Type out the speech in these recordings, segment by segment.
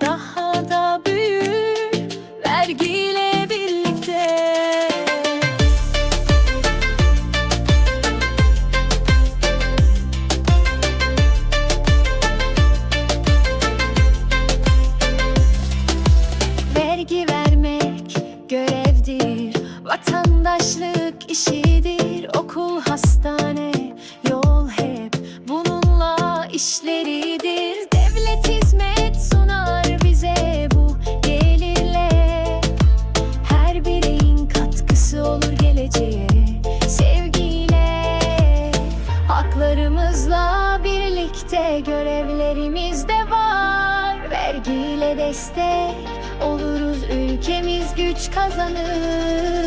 daha da büyür vergiyle birlikte. Vergi vermek görevdir, vatandaşlık işidir, okul, hastane, yol hep bununla işleridir. Görevlerimiz de var. Vergiyle destek oluruz ülkemiz güç kazanır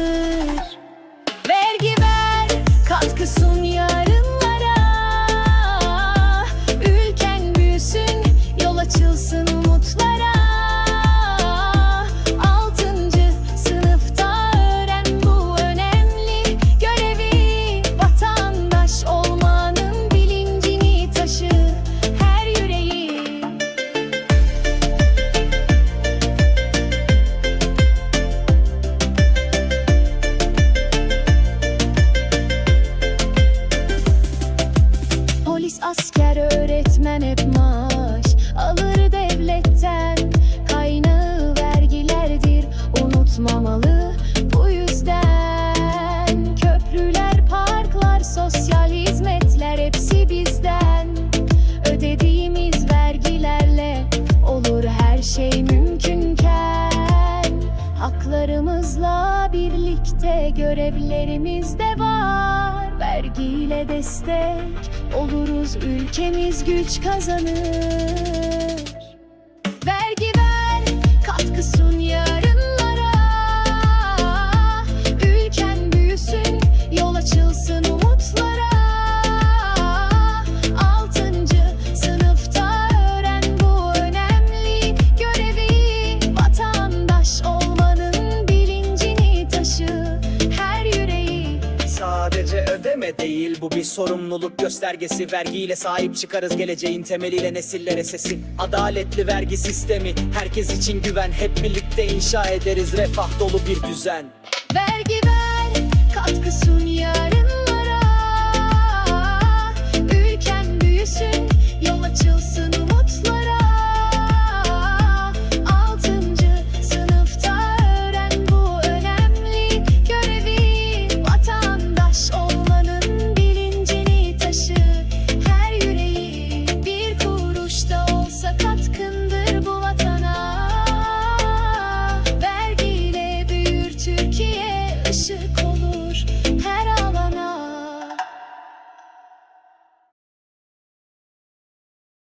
unutmamalı bu yüzden Köprüler, parklar, sosyal hizmetler hepsi bizden. Ödediğimiz vergilerle olur her şey mümkünken. Haklarımızla birlikte görevlerimiz de var. Vergiyle destek oluruz ülkemiz güç kazanır değil Bu bir sorumluluk göstergesi. Vergiyle sahip çıkarız geleceğin temeliyle nesillere sesi. Adaletli vergi sistemi Herkes için güven. Hep birlikte inşa ederiz refah dolu bir düzen. Vergi ver katkısun yarınlara. Ülken büyüsün yol açılsın.